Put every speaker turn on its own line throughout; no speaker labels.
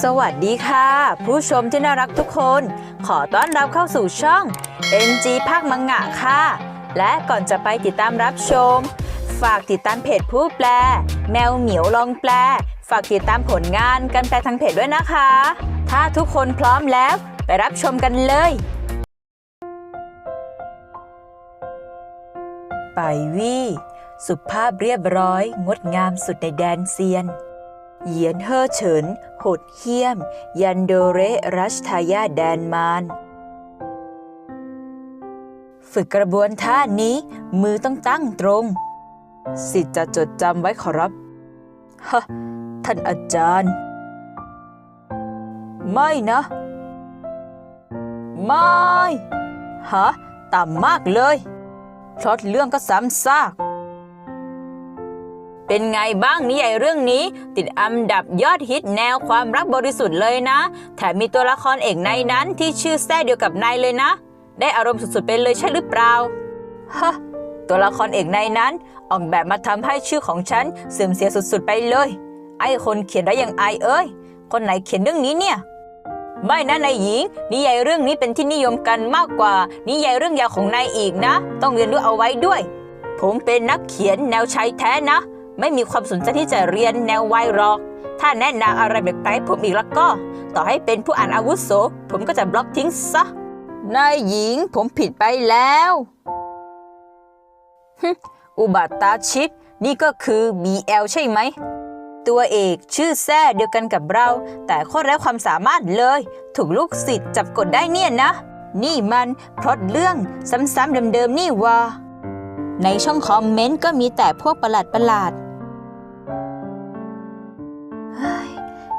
สวัสดีค่ะ ผู้ชมที่น่ารักทุกคน ขอต้อนรับเข้าสู่ช่อง NG ภาคมังงะค่ะ และก่อนจะไปติดตามรับชม ฝากติดตามเพจผู้แปล แมวเหมียวลองแปล ฝากติดตามผลงานกันแปลทางเพจด้วยนะคะ ถ้าทุกคนพร้อมแล้วไปรับชมกันเลย ไปวี่สุภาพเรียบร้อย งดงามสุดในแดนเซียน เหยียนเฮ่อเฉินหดเหี้ยม ยันโดเรรัชทายาแดนมารฝึกกระบวนท่านี้ มือต้องตั้งตรง สิทธิ์จะจดจำไว้ขอรับ ฮะ ท่านอาจารย์ ไม่นะ ไม่ ฮะ ต่ำมากเลยพลอตเรื่องก็ซ้ำซาก เป็นไงบ้างนิยายเรื่องนี้ ติดอันดับยอดฮิตแนวความรักบริสุทธิ์เลยนะ แถมมีตัวละครเอกในนั้นที่ชื่อแท้เดียวกับนายเลยนะ ได้อารมณ์สุดๆไปเลยใช่หรือเปล่าฮะตัวละครเอกในนั้นออกแบบมาทำให้ชื่อของฉันเสื่อมเสียสุดๆไปเลย ไอ้คนเขียนได้ยังไอเอ้ย คนไหนเขียนเรื่องนี้เนี่ยไม่นะนายหญิง นิยายเรื่องนี้เป็นที่นิยมกันมากกว่า นิยายเรื่องยาวของนายอีกนะ ต้องเรียนรู้เอาไว้ด้วย ผมเป็นนักเขียนแนวชายแท้นะ ไม่มีความสนใจที่จะเรียนแนววายรอก ถ้าแนะนำอะไรแบบไกลๆผมอีกแล้วก็ ต่อให้เป็นผู้อ่านอาวุโส ผมก็จะบล็อกทิ้งซะ นายหญิงผมผิดไปแล้วอุบัตตาชิปนี่ก็คือ BL ใช่ไหม ตัวเอกชื่อแท้เดียวกันกับเรา แต่ข้อแร้ความสามารถเลย ถูกลูกศิษย์จับกดได้เนี่ยนะ นี่มันพลอตเรื่องซ้ำๆเดิมๆนี่วะ ในช่องคอมเมนต์ก็มีแต่พวกประหลาดประหลาด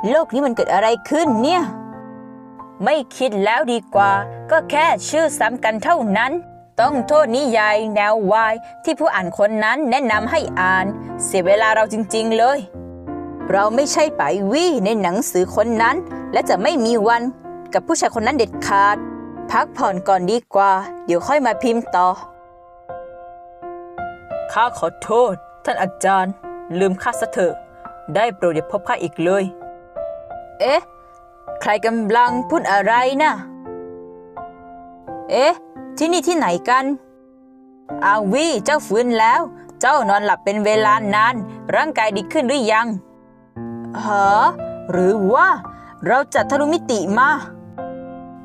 โลกนี้มันเกิดอะไรขึ้นเนี่ย ไม่คิดแล้วดีกว่า ก็แค่ชื่อซ้ำกันเท่านั้น ต้องโทษนิยายแนววายที่ผู้อ่านคนนั้นแนะนำให้อ่าน เสียเวลาเราจริงๆเลย เราไม่ใช่ไปวี่ในหนังสือคนนั้น และจะไม่มีวันกับผู้ชายคนนั้นเด็ดขาด พักผ่อนก่อนดีกว่า เดี๋ยวค่อยมาพิมพ์ต่อ ข้าขอโทษ ท่านอาจารย์ ลืมข้าซะเถอะ ได้โปรดอย่าพบข้าอีกเลย เอ๊ะ ใครกำลังพูดอะไรนะเอ๊ะ ที่นี่ที่ไหนกัน อาวีเจ้าฟื้นแล้ว เจ้านอนหลับเป็นเวลานาน ร่างกายดีขึ้นหรือยังฮะหรือว่าเราจะทะลุมิติมา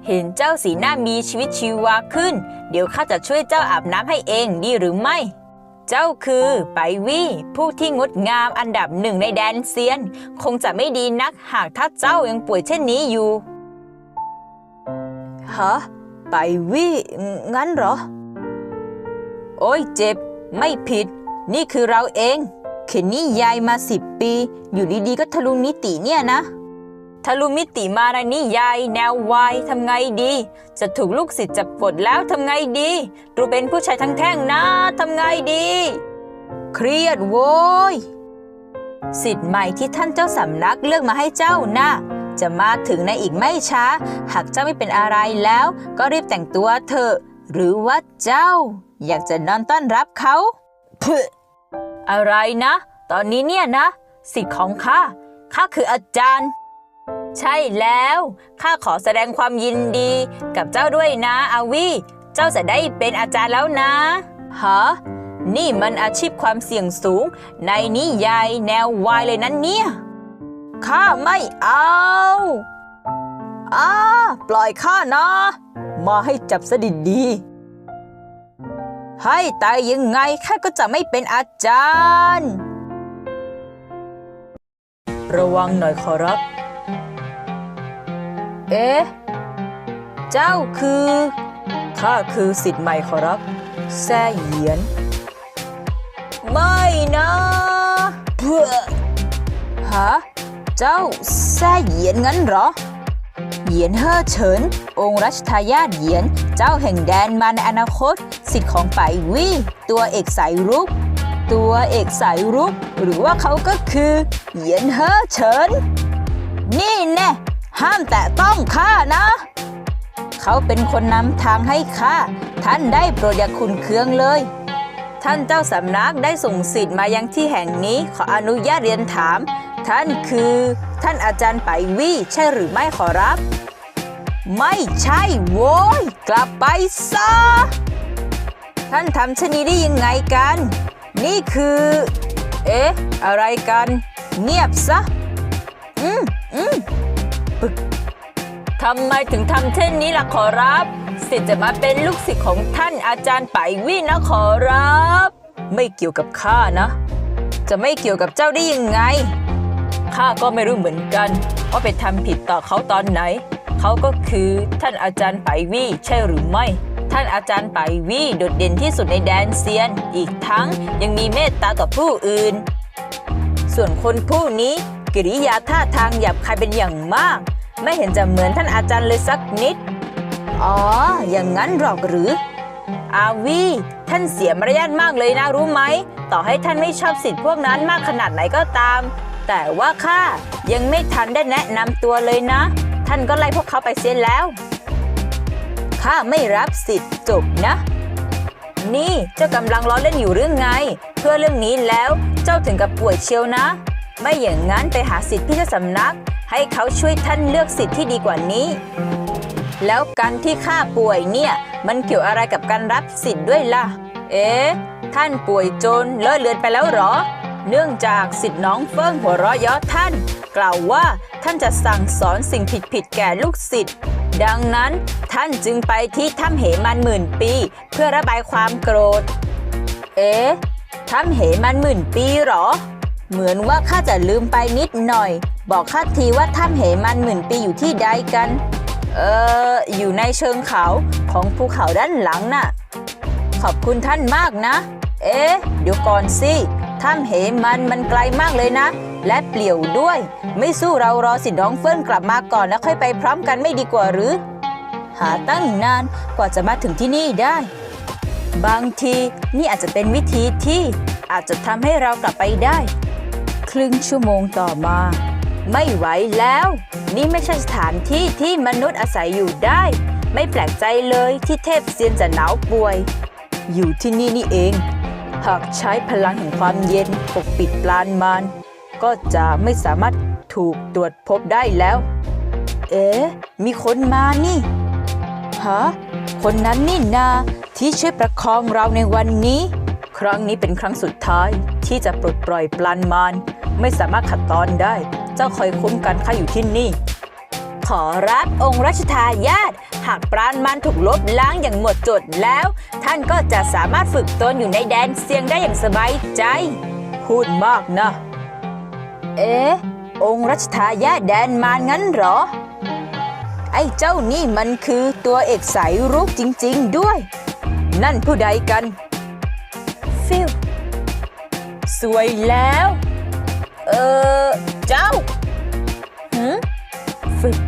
เห็นเจ้าสีหน้ามีชีวิตชีวาขึ้น เดี๋ยวข้าจะช่วยเจ้าอาบน้ำให้เองดีหรือไม่ เจ้าคือไปวี่ผู้ที่งดงามอันดับหนึ่งในแดนเซียน คงจะไม่ดีนักหากถ้าเจ้ายังป่วยเช่นนี้อยู่ฮะไปวี่งั้นเหรอ โอ้ยเจ็บ ไม่ผิด นี่คือเราเอง เข็นนิยายมาสิบปี อยู่ดีๆก็ทะลุมิติเนี่ยนะ ทะลุมิติมาในนิยายแนววายทำไงดี จะถูกลูกศิษย์จับกดแล้วทำไงดีดูเป็นผู้ชายทั้งแท่งนะทำไงดี เครียดโว้ยสิทธิ์ใหม่ที่ท่านเจ้าสำนักเลือกมาให้เจ้านะ่ะจะมาถึงในอีกไม่ช้า หากเจ้าไม่เป็นอะไรแล้ว ก็รีบแต่งตัวเถอะ หรือว่าเจ้า อยากจะนอนต้อนรับเขาเพื่ออะไรนะ ตอนนี้เนี่ยนะ สิทธิ์ของข้า ข้าคืออาจารย์ ใช่แล้ว ข้าขอแสดงความยินดีกับเจ้าด้วยนะอาวี เจ้าจะได้เป็นอาจารย์แล้วนะ ฮะ นี่มันอาชีพความเสี่ยงสูง ในนิยายแนววายเลยนั้นเนี่ย ข้าไม่เอาอ้าปล่อยข้านะ มาให้จับสดิดี ให้ตายยังไงข้าก็จะไม่เป็นอาจารย์ ระวังหน่อยขอรับ เอ๊ะ เจ้าคือข้าคือสิทธิ์ใหม่ขอรับแซ่เหยียน ไม่นะเพื่อฮะเจ้าแซ่เหยียนงั้นเหรอ เหยียนเฮ่อเฉิน องค์รัชทายาทเหยียน เจ้าแห่งแดนมาในอนาคต สิทธิ์ของไปวี่ตัวเอกสายรุกตัวเอกสายรุกหรือว่าเขาก็คือ เหยียนเฮ่อเฉิน นี่แน่ ห้ามแตะต้องข้านะ เขาเป็นคนนำทางให้ข้า ท่านได้โปรดอย่าขุนเคืองเลย ท่านเจ้าสำนักได้ส่งสิทธิ์มายังที่แห่งนี้ขออนุญาตเรียนถาม ท่านคือ ท่านอาจารย์ไปวี่ใช่หรือไม่ขอรับ ไม่ใช่โว้ย กลับไปซะ ท่านทำชะนีได้ยังไงกัน นี่คือ เอ๊ะ อะไรกัน เงียบซะ อืมอืม ปึกทำไมถึงทำเช่นนี้ล่ะขอรับสิทธิ์จะมาเป็นลูกศิษย์ของท่านอาจารย์ไปวี่นะขอรับ ไม่เกี่ยวกับข้านะ จะไม่เกี่ยวกับเจ้าได้ยังไงข้าก็ไม่รู้เหมือนกันว่าไปทำผิดต่อเขาตอนไหน เขาก็คือท่านอาจารย์ไปวีใช่หรือไม่ ท่านอาจารย์ไปวีโดดเด่นที่สุดในแดนเซียน อีกทั้งยังมีเมตตาต่อผู้อื่น ส่วนคนผู้นี้ กิริยาท่าทางหยาบคายเป็นอย่างมาก ไม่เห็นจะเหมือนท่านอาจารย์เลยสักนิด อ๋อ อย่างนั้นหรอกหรือ อาวีท่านเสียมารยาทมากเลยนะรู้ไหม ต่อให้ท่านไม่ชอบสิทธิ์พวกนั้นมากขนาดไหนก็ตาม แต่ว่าข้ายังไม่ทันได้แนะนำตัวเลยนะ ท่านก็ไล่พวกเขาไปเสียแล้วข้าไม่รับสิทธิ์จบนะ นี่เจ้ากำลังล้อเล่นอยู่หรือไง เพื่อเรื่องนี้แล้วเจ้าถึงกับป่วยเชียวนะ ไม่อย่างนั้นไปหาสิทธิ์ที่จ้าสำนัก ให้เขาช่วยท่านเลือกสิทธิ์ที่ดีกว่านี้ แล้วการที่ข้าป่วยเนี่ย มันเกี่ยวอะไรกับการรับสิทธิ์ด้วยล่ะ เอ๊ะ ท่านป่วยจนเลอะเลือนไปแล้วหรอ เนื่องจากสิทธิ์น้องเฟิ่งหัวเราะเยาะท่าน กล่าวว่าท่านจะสั่งสอนสิ่งผิดๆแก่ลูกศิษย์ดังนั้นท่านจึงไปที่ถ้ำเหมันหมื่นปี เพื่อระบายความโกรธ เอ๊ะถ้ำเหมันหมื่นปีหรอ เหมือนว่าข้าจะลืมไปนิดหน่อย บอกข้าทีว่าถ้ำเหมันหมื่นปีอยู่ที่ใดกัน เอออยู่ในเชิงเขาของภูเขาด้านหลังน่ะ ขอบคุณท่านมากนะ เอ๊ะเดี๋ยวก่อนสิถ้ำเหมันมันไกลมากเลยนะ และเปลี่ยวด้วย ไม่สู้เรารอสิน้องเฟิ่นกลับมาก่อนแล้วค่อยไปพร้อมกันไม่ดีกว่าหรือ หาตั้งนานกว่าจะมาถึงที่นี่ได้ บางทีนี่อาจจะเป็นวิธีที่อาจจะทำให้เรากลับไปได้ ครึ่งชั่วโมงต่อมา ไม่ไหวแล้ว นี่ไม่ใช่สถานที่ที่มนุษย์อาศัยอยู่ได้ ไม่แปลกใจเลยที่เทพเซียนจะหนาวป่วย อยู่ที่นี่นี่เอง หากใช้พลังแห่งความเย็นปกปิดปลานมารก็จะไม่สามารถถูกตรวจพบได้แล้ว เอ๊ะ มีคนมานี่ฮะคนนั้นนี่นาที่ช่วยประคองเราในวันนี้ ครั้งนี้เป็นครั้งสุดท้ายที่จะปลดปล่อยปลานมาร ไม่สามารถขัดตอนได้ เจ้าคอยคุ้มกันข้าอยู่ที่นี่ ขอรับองค์รัชทายาทหากปราณมารถูกลบล้างอย่างหมดจดแล้ว ท่านก็จะสามารถฝึกตนอยู่ในแดนเซียงได้อย่างสบายใจ พูดมากนะ เอ๊ะองค์รัชทายาทแดนมารงั้นเหรอ ไอ้เจ้านี่มันคือตัวเอกสายรุกจริง ๆ ด้วย นั่นผู้ใดกัน ฟิลสวยแล้ว เออเจ้าหืมฟิล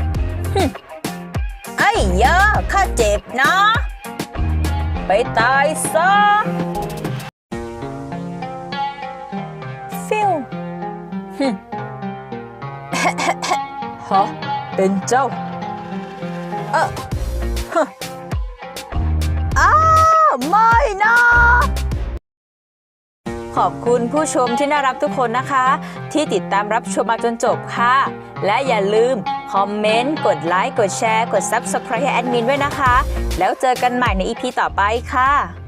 ฮึมไอ้ยาข้าเขอบคุณผู้ชมที่น่ารักทุกคนนะคะ ที่ติดตามรับชมมาจนจบค่ะ และอย่าลืมคอมเมนต์ กดไลค์ กดแชร์ กด Subscribe ให้แอดมินด้วยนะคะ แล้วเจอกันใหม่ในอีพีต่อไปค่ะ